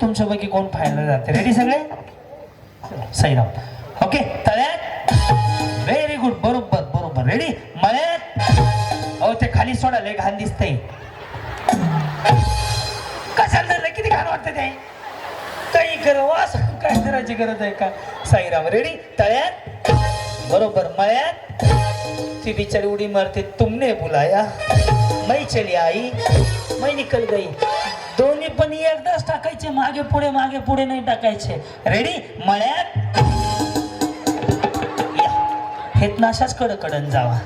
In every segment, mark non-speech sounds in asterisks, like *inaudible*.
तुमच्यापैकी कोण फायनल जाते? रेडी सगळे? साईराम. ओके तळ्यात. व्हेरी गुड बरोबर बरोबर. रेडी मळ्यात. अहो ते खाली सोडा लय घाण दिसतंय. कशाला धरलं? किती घाण वाटतं ते? काही गरवास असं काय करायची गरज आहे का? साईराम रेडी तळ्यात. बरोबर मळ्यात. ती बिचारी उडी मारते तुमने बुलाया मै चली आई मै निकल गई. दोन्ही पण एकदाच टाकायचे मागे पुढे मागे पुढे नाही टाकायचे. रेडी मळ्यात. हेत नाशाच कड कडन जावा.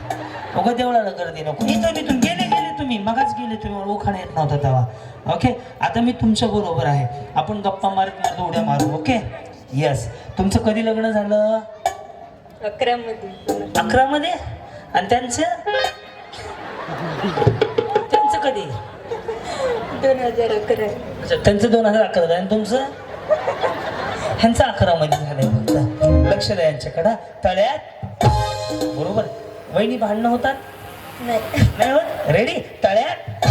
उगा देवळाला गर्दी नको. इथून इथून गेले गेले तुम्ही. मगाच गेले तुम्ही उखाणा येत नव्हता तेव्हा. ओके आता मी तुमच्या बरोबर आहे. आपण गप्पा मारत मारत उड्या मारू ओके येस तुमचं कधी लग्न झालं? अकरा मध्ये अकरा मध्ये आणि त्यांचं? दोन हजार अकरा. अच्छा, त्यांचं दोन हजार अकरा आणि तुमचं? ह्यांचं अकरा मध्ये झालंय फक्त. लक्ष द्या यांच्याकडं. तळ्यात. बरोबर. वहिनी भांडणं होतात? नाही. नाही होत? रेडी तळ्यात.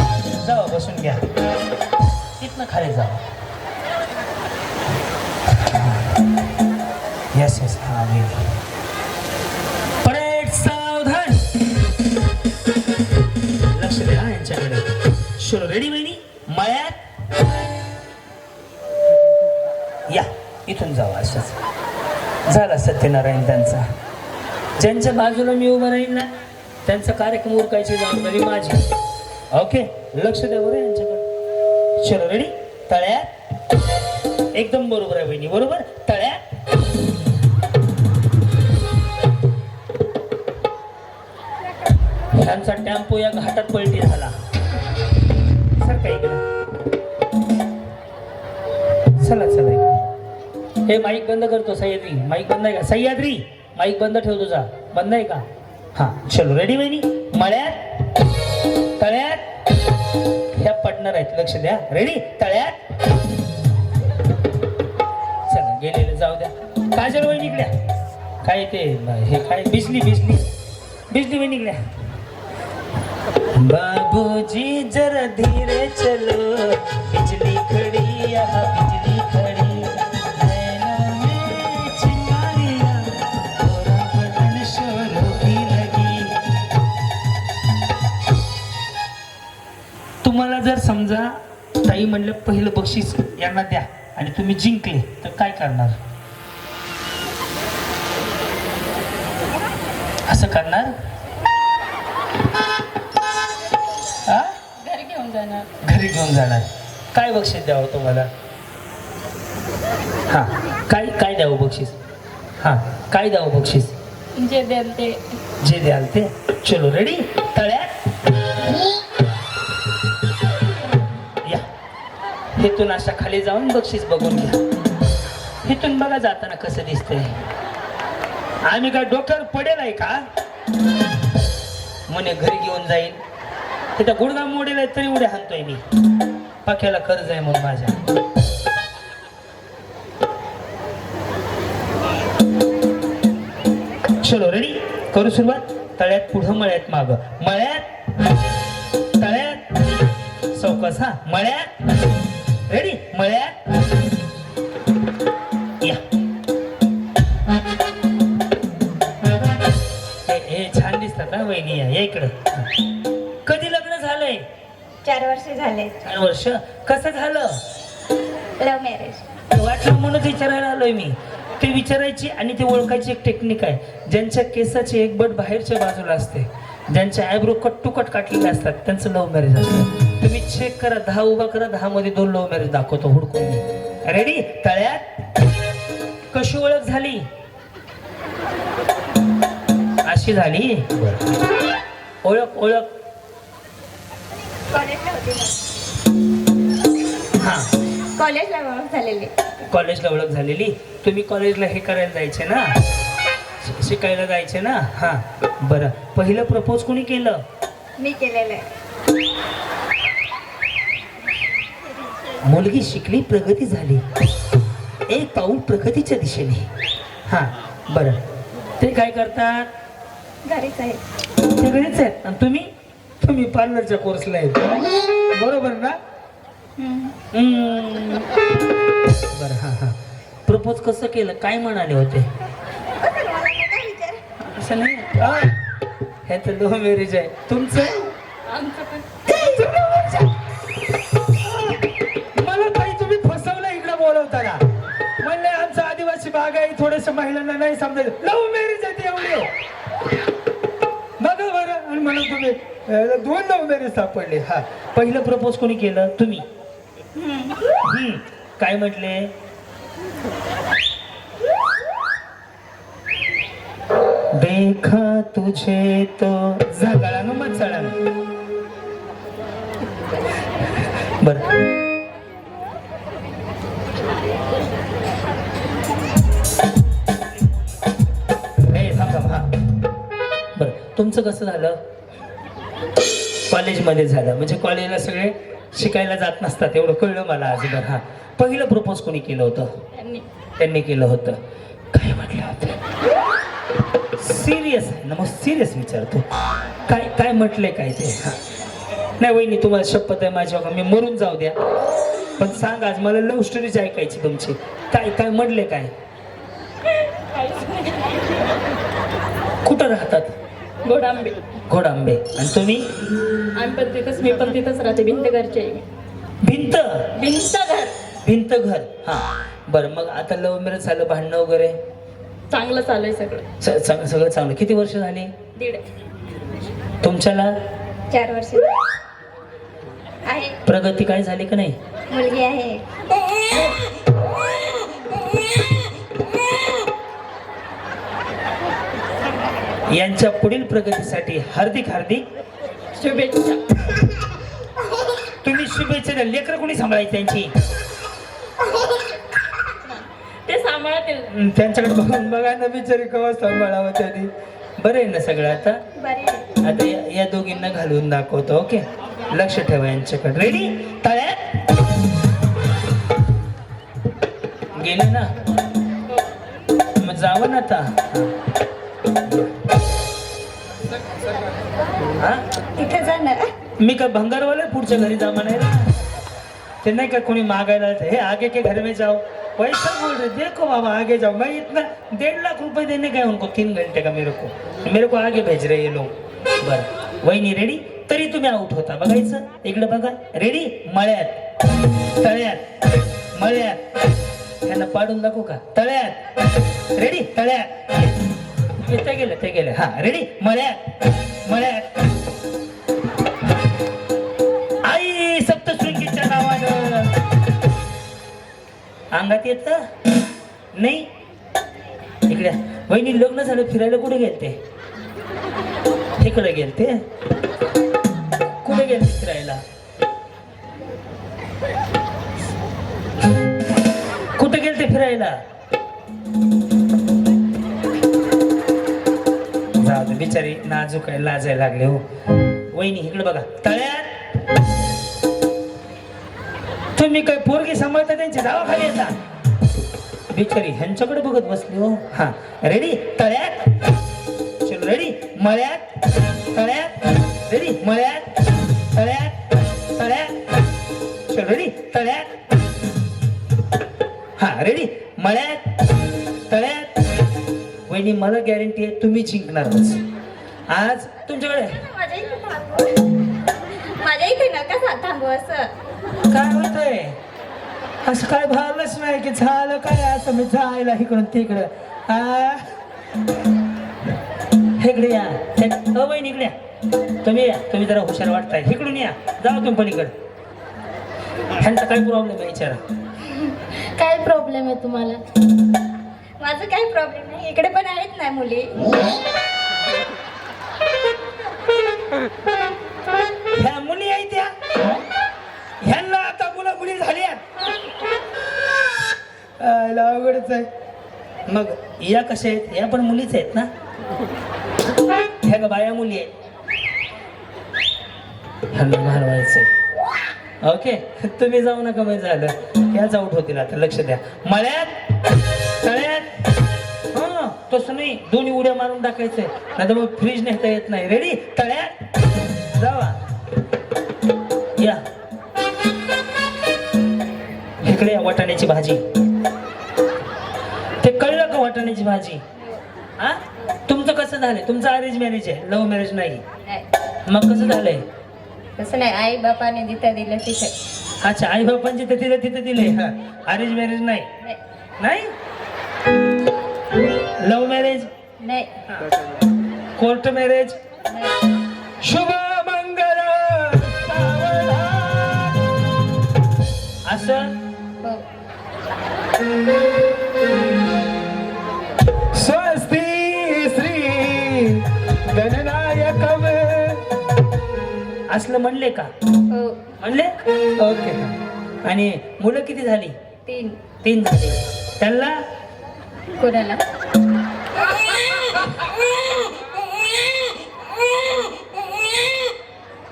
जावा बसून घ्या. तिथनं खाली जावा. येस येस हा वेली परेड सावधान. लक्ष द्या यांच्याकडे. शुरू रेडी वहिनी? मळ्यात या इथून जावा असंच झाला सत्यनारायण त्यांचा. ज्यांच्या बाजूला मी उभं राहील ना त्यांचा कार्यक्रम उरकायची जबाबदारी माझी. ओके लक्ष द्या बरं यांच्याकडे. चलो रेडी तळ्यात. एकदम बरोबर आहे बहिणी बरोबर? तळ्यात. त्यांचा टेम्पो या घाटात पलटी झाला. सर काय चला चला हे माईक बंद करतो सह्याद्री. माईक बंद आहे का? सह्याद्री माईक बंद ठेव तुझा. बंद आहे का? हा चलो रेडी बहिणी? मळ्यात तळ्यात ह्या पडणार आहेत लक्ष द्या. रेडी तळ्यात. चला गेलेले जाऊ द्या. काजल वहिनी इकड्या काय ते हे काय? बिजली बिजली. बिजली वहिनी इकड्या बाबूजी जरा धीरे चलो बिजली खड़ी यहाँ बिजली खड़ी। तुम्हाला जर समजा ताई म्हणलं पहिलं बक्षीस यांना द्या आणि तुम्ही जिंकले तर काय करणार? असं करणार? जाणार? घरी घेऊन जाणार. काय बक्षीस द्यावं तुम्हाला? हा. काय काय द्यावं बक्षीस? हा काय द्यावं बक्षीस? जे द्याल ते. जे द्याल ते. चलो रेडी तळ्यात? या. हेतून अशा खाली जाऊन बक्षीस बघून घ्या. हेतून बघा जाताना कसं दिसतंय. आम्ही काय डोक्यावर पडेल आहे का? म्हणे घरी घेऊन जाईल तिथं गुडगा मोडेल आहे तरी उड्या हाणतोय मी. पाक्याला कर्ज आहे म्हणून माझ्या. चलो रेडी करू सुरुवात? तळ्यात पुढं मळ्यात माग. मळ्यात तळ्यात चौकस हा. मळ्यात रेडी मळ्यात या. हे छान दिसतात ना वहिनी या इकडं. कधी झालंय चार वर्ष झाले. चार वर्ष? कसं झालं? लव्ह मॅरेज वाटलं म्हणून विचारायला आलोय मी. ते विचारायची आणि ते ओळखायची एक टेक्निक आहे. ज्यांच्या केसाची एक बट बाहेरच्या बाजूला असते. ज्यांच्या आयब्रो कट टू कट काटलेले असतात त्यांचं लव्ह मॅरेज असतं. तुम्ही चेक करा दहा उभा करा दहा मध्ये दोन लव्ह मॅरेज दाखवतो हुडकून मी रेडी तळ्यात? कशी ओळख झाली? अशी झाली? ओळख ओळख. कॉलेजला होती हा. कॉलेजला ओळख झालेली. कॉलेजला ओळख झालेली? तुम्ही कॉलेजला हे करायला जायचे ना? शिकायला जायचे ना? हा. बरं. पहिलं प्रपोज कोणी केलं? मी केलेलं आहे. मुलगी शिकली प्रगती झाली. एक पाऊल प्रगतीच्या दिशेने. हा. बरं. ते काय करतात? घरीच आहे ते घरीच आहेत. आणि तुम्ही? तुम्ही पार्लरच्या कोर्सला येतो. बरोबर ना? बरं हां हां. प्रपोज कसं केलं? काय म्हणाले होते? असं नाही? हा. हे तर दोन मॅरेज आहे. तुमचं? मला ताई तुम्ही फसवलं इकडे बोलवताना. म्हणले आमचं आदिवासी भाग आहे थोडस महिलांना नाही समजायचं. लव्ह मॅरेज आहे ते एवढे. बघा बरं. आणि म्हणून तुम्ही दोन लव्ह सापडले. हा. पहिलं प्रपोज कोणी केलं? तुम्ही. हम्म. काय म्हटले? देखा तुझे तो. झगडानं मग चढानं बर. बर. तुमचं कसं झालं? कॉलेजमध्ये झालं. म्हणजे कॉलेजला सगळे शिकायला जात नसतात एवढं कळलं मला अजून हा. पहिलं प्रपोज कोणी केलं होतं? त्यांनी. त्यांनी केलं होतं. काय म्हटलं होतं? सिरियस आहे ना मग सिरियस विचारतो काय काय म्हटलंय काय ते? हा. नाही वहिनी तुम्हाला शपथ आहे माझ्या मी मरून जाऊ द्या. पण सांग आज मला लव्ह स्टोरीज ऐकायची तुमची. काय काय म्हटले काय? कुठं राहतात? गोडांबे घोडांबे. आणि तुम्ही? आम्ही पण तिथंच मी पण तिथंच राहते भिंत घरची आहे. मी. भिंत? भिंत घर. भिंत घर. हा. बरं मग आता लव्ह मॅरेज झालं भांडणं वगैरे? चांगलं चालू आहे सगळं. स- स- सगळं चांगलं. किती वर्ष झाली? दीड. तुमच्याला? चार वर्ष आहे. प्रगती काय झाली का नाही? मुलगी आहे. *laughs* यांच्या पुढील प्रगतीसाठी हार्दिक हार्दिक शुभेच्छा. तुम्ही शुभेच्छा लेकर कोणी सांभाळायची त्यांची? ते सांभाळतील. त्यांच्याकडे बघून बघा ना बिचारी कवा सांभाळावं त्यांनी. बरं आहे ना सगळं आता. आता या- दोघींना घालून दाखवतो ओके? लक्ष ठेवा यांच्याकडे. रेडी तळ्यात? गेले ना? मग जावं ना आता. तिथे जाणार मी का भंगारवाला पुढच्या घरी जा म्हणायला ते नाही का कोणी मागायला हे आगे के घर में जाओ. पैसा बोल रहे देखो बाबा आगे जाओ. मैं इतना डेढ़ लाख रुपए देने गए उनको तीन घंटे का मेरे को। मेरे को आगे भेज रहे ये लोग। बर वहिनी रेडी तरी तुम्ही आउट होता बघायचं? इकडे बघा. रेडी मळ्यात. तळ्यात. मळ्यात. त्यांना पाडून दाखवू का? तळ्यात. रेडी तळ्यात. ते गेलं ते गेलं. हा रेडी मळ्यात मळ्यात. आई सप्तशृंगीच्या नावानं. अंगात येत? नाही. इकडे. वहिनी लग्न झालं फिरायला कुठे गेलते? गेल गेलते. कुठे गेल फिरायला? कुठे गेलते फिरायला? बिचारी नाजूक आहे लाजायला लागले हो. वहिनी इकडे बघा. तळ्यात. तुम्ही काय पोरगी सांभाळता त्यांच्या गावाखाली येतात बिचारी ह्यांच्याकडे बघत बसली हो. हा. रेडी तळ्यात. चलो रेडी मळ्यात. तळ्यात. रेडी मळ्यात. तळ्यात. तळ्यात. चलो रेडी तळ्यात. हा रेडी मळ्यात. तळ्यात. वहिनी मला गॅरंटी आहे तुम्ही जिंकणारच. आज तुमच्याकडे? माझ्या इथे नका थांबू असं. काय होतंय? असं काय भावलंच नाही की झालं काय असं मी जायला इकडून तिकडं. आ? इकडे या. हे- अ इकडे या. तुम्ही या. तुम्ही जरा हुशार वाटताय. इकडून या. जाऊ तुम्ही पलीकडे. ह्यांचा काय प्रॉब्लेम आहे विचारा? काय प्रॉब्लेम आहे तुम्हाला? माझं काही प्रॉब्लेम नाही. इकडे पण आहेत ना मुली. ह्या मुली आहेत त्या. ह्यांना आता मुलं मुली झाल्या अवघडच आहे. मग या कशा आहेत? या पण मुलीच आहेत ना? ह्या का बाया मुली आहेत. ह्यांना घालवायचंय ओके तुम्ही जाऊ नका माहिती झालं. ह्याच आउट होतील आता लक्ष द्या. मळ्यात तळ्यात. तसं नाही दोन्ही उड्या मारून टाकायचंय. नाही तर मग फ्रीज नेता येत नाही. रेडी तळ्यात? जावा. या. इकडे वाटाण्याची भाजी. ते कळलं का वाटाण्याची भाजी? हा तुमचं कसं झालंय? तुमचं अरेंज मॅरेज आहे. लव्ह मॅरेज नाही. मग कसं झालंय? तसं नाही. आई बापाने जिथं दिलं तिथे. अच्छा आई बापांची तिथं तिथं दिले अरेंज मॅरेज नाही. नाही? लव्ह मॅरेज नाही कोर्ट मॅरेज शुभ मंगल असं हो स्वस्ती श्री गणनायक असलं म्हणले का? हो. म्हणले? ओके आणि मुलं किती झाली? तीन. तीन झाली. त्यांना? कोणाला?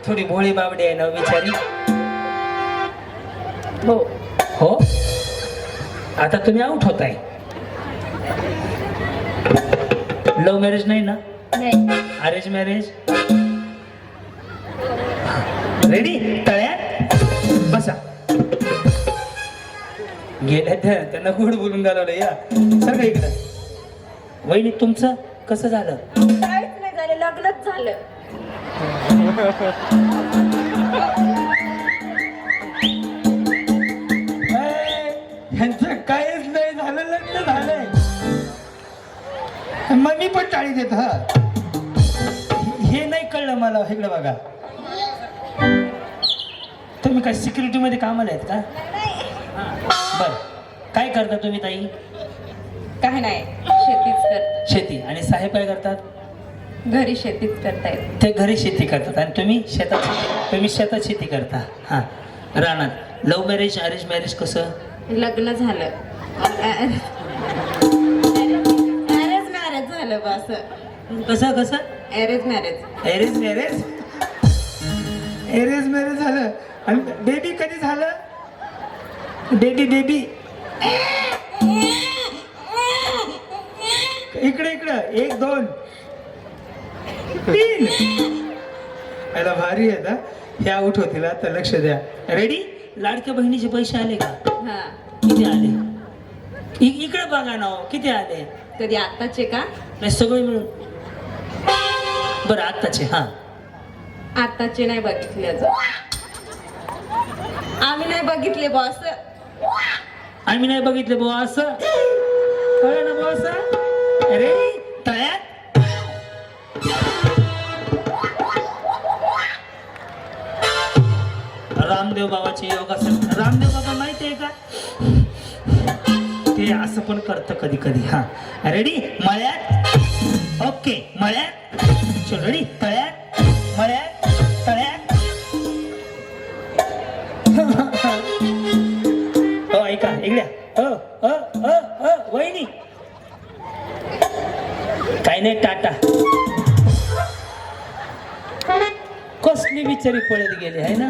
थोडी भोळी बाबडी आहे ना बिचारी? हो. हो? आता तुम्ही आउट होताय. लव्ह मॅरेज नाही ना? नाही. अरेंज मॅरेज रेडी तळ्यात गेल्या त्या त्यांना गोड बोलून घालवलं या. सर इकडं. वहिनी तुमचं कसं झालं? काहीच नाही झालं लग्नच झालं. ह्यांचं काहीच नाही झालं लग्न झालंय. मग मी पण टाळी देत हा. हे नाही कळलं मला इकडे बघा. तुम्ही काय सिक्युरिटी मध्ये कामाला आहेत का? बर. काय करता तुम्ही ताई? काय नाही शेतीच करत. शेती. आणि साहेब काय करतात? घरी शेतीच करतायत. ते घरी शेती करतात. आणि तुम्ही शेतात तुम्ही शेतात शेती करता. हां. रानात. लव्ह मॅरेज अरेंज मॅरेज कसं? लग्न झालं. अरेंज मॅरेज झालं बस कसं कसं? Arrange marriage. Arrange marriage? Arrange marriage झालं. आणि बेबी कधी झालं? बेबी बेबी इकडे इकडं. एक दोन. तीन. याला भारी आहे ना ह्या आउट होतील आता लक्ष द्या. रेडी लाडक्या बहिणीचे पैसे आले का? हा. किती आले? इकडे बघा ना हो, किती आले? कधी आताचे का? नाही सगळे मिळून. बरं आत्ताचे हां. आताचे नाही बघितले अजून. आम्ही नाही बघितले बॉस आम्ही नाही बघितले बुवा असं. कळलं ना बुवा असं? अरे तळ्यात? रामदेव बाबाचे योगासन रामदेव बाबा माहिती आहे का? ते असं पण करतं कधी कधी हा. रेडी मळ्यात? ओके मळ्यात? रेडी तळ्यात? अ अ अ अ वहिनी. काय नाही टाटा. कसली बिचारी पळत गेली आहे ना?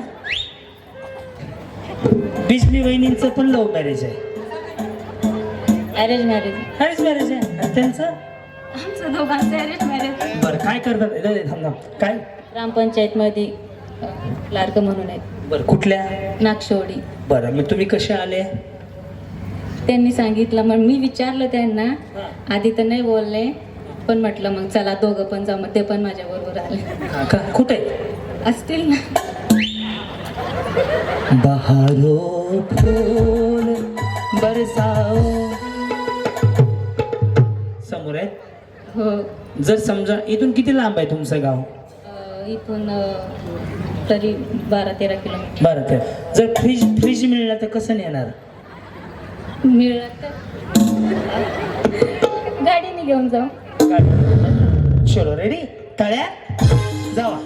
बिजली वहिनींचं पण लव्ह मॅरेज आहे. अरेंज मॅरेज अरेंज मॅरेज आहे. आणि त्यांचं? आमचं दोघांचं अरेंज मॅरेज बरं काय करतात? रे, थांब. काय? ग्रामपंचायत मध्ये लाडकं म्हणून आहेत. बरं कुठल्या? नागशेवडी बरं मग तुम्ही कसे आले? त्यांनी सांगितलं मग मी विचारलं त्यांना आधी तर नाही बोलले पण म्हटलं मग चला दोघं पण जाऊ मग ते पण माझ्या बरोबर आले. का? कुठे? असतील ना. बहारो फूल बरसाओ. समोर आहे हो. जर समजा इथून किती लांब आहे तुमचं गाव? इथून तरी बारा तेरा किलोमीटर. बरं तर. जर फ्रीज फ्रीज मिळालं तर कसं नेणार? मिळलं गाडीने घेऊन जाऊ. चलो रेडी तळ्या जावा.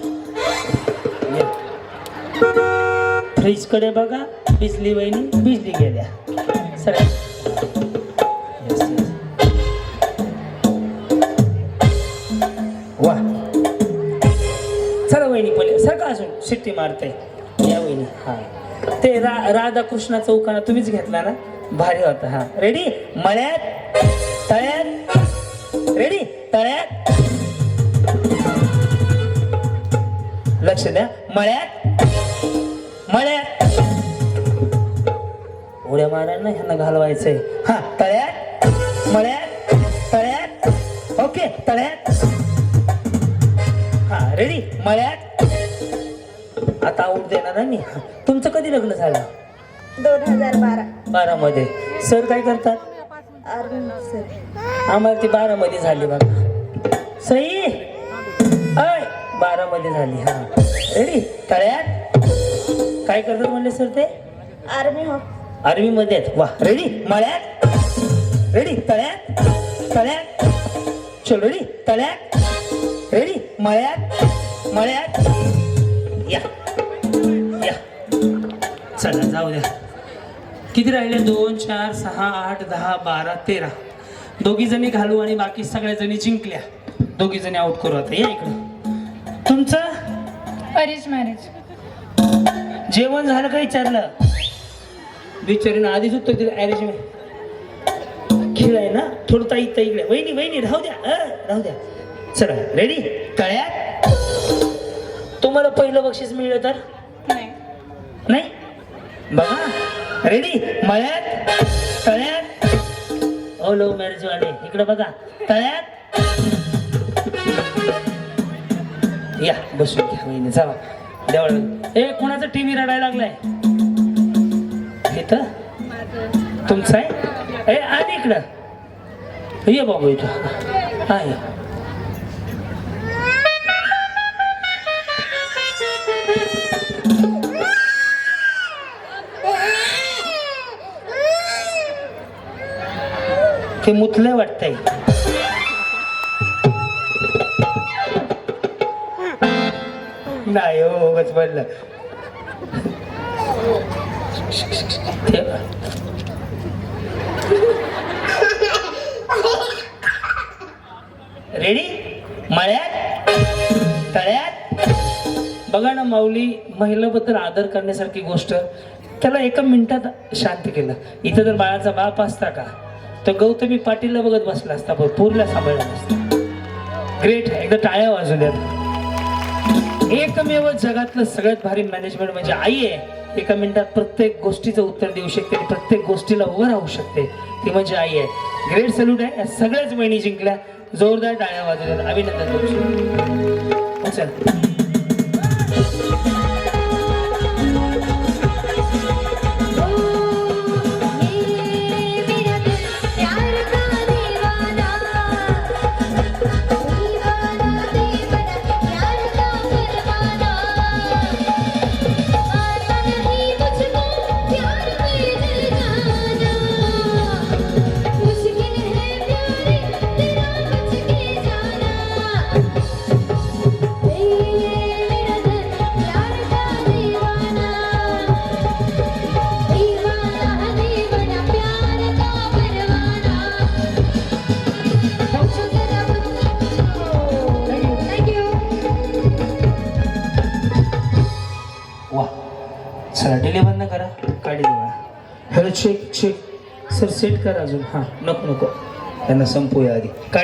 फ्रीजकडे बघा बिजली वहिनी बिजली गेल्या सर Yes, वा. चला वहिनी पहिले सगळं अजून शिट्टी मारते या वहिनी हा. ते रा राधाकृष्णा चौकाना तुम्हीच घेतला ना? भारी होता हा. रेडी मळ्यात तळ्यात रेडी तळ्यात. लक्ष द्या. मळ्यात मळ्यात. उड्या मारायला ह्यांना घालवायचंय. हा तळ्यात मळ्यात तळ्यात. ओके तळ्यात. हा रेडी मळ्यात. आता आऊट देणार नाही मी. तुमचं कधी लग्न झालं? दोन हजार बारा. बारामध्ये. सर काय करतात? अरुण सर आम्हाला ती बारामध्ये झाली बघा. सई! अय! बारामध्ये झाली हा. रेडी? तळ्यात? काय करतात म्हणले सर ते? आर्मी हो. आर्मी मध्ये आहेत. वा रेडी? मळ्यात? रेडी? तळ्यात? तळ्यात? चल रेडी? तळ्यात? रेडी? मळ्यात? मळ्यात? या. या. चला जाऊ द्या. किती राहिले? दोन चार सहा आठ दहा बारा तेरा. दोघी जणी घालू आणि बाकी सगळ्या जणी जिंकल्या. दोघी जणी आउट करू आता. या इकडं. तुमचं? Arrange marriage. जेवण झालं का विचारलं? बिचारीनं आधीच उत्तर दिलं अरेंजमेंट खेळ आहे ना? थोडं ताई ताई इकडे. वहिनी वहिनी राहू द्या. अं, राहू द्या. चला रेडी तळ्यात तुम्हाला पहिलं बक्षीस मिळलं तर? नाही. नाही? बघा. रेडी मळ्यात? तळ्यात? ओ लो मॅरेज इकडे बघा. तळ्यात? या बसून घ्या वहिनी चला. देवळ ए कोणाचा टीव्ही रडायला लागलाय? इथं? तुमचा आहे? ए आणि इकडं. ये बाबू इथं. आहे ते मुतलंय वाटतंय. नाही हो उगाच पडलं रेडी मळ्यात? तळ्यात? बघा ना माऊली महिलेबद्दल आदर करण्यासारखी गोष्ट. त्याला एका मिनिटात शांत केलं. इथं जर बाळाचा बाप असता का? तर गौतमी पाटीलला बघत बसला असता पण पूरला सांभाळला असता ग्रेट एकदा टाळ्या वाजू द्यात एकमेव जगातलं सगळ्यात भारी मॅनेजमेंट म्हणजे आई आहे. एका मिनिटात प्रत्येक गोष्टीचं उत्तर देऊ शकते आणि प्रत्येक गोष्टीला उभं राहू शकते. ती म्हणजे आई आहे. ग्रेट सल्यूट आहे. या सगळ्याच महिने जिंकल्या. जोरदार टाळ्या वाजू अभिनंदन करू शकतो. हॅलो चेक सर सेट करा अजून. हां नको नको. त्यांना संपूया आधी. काय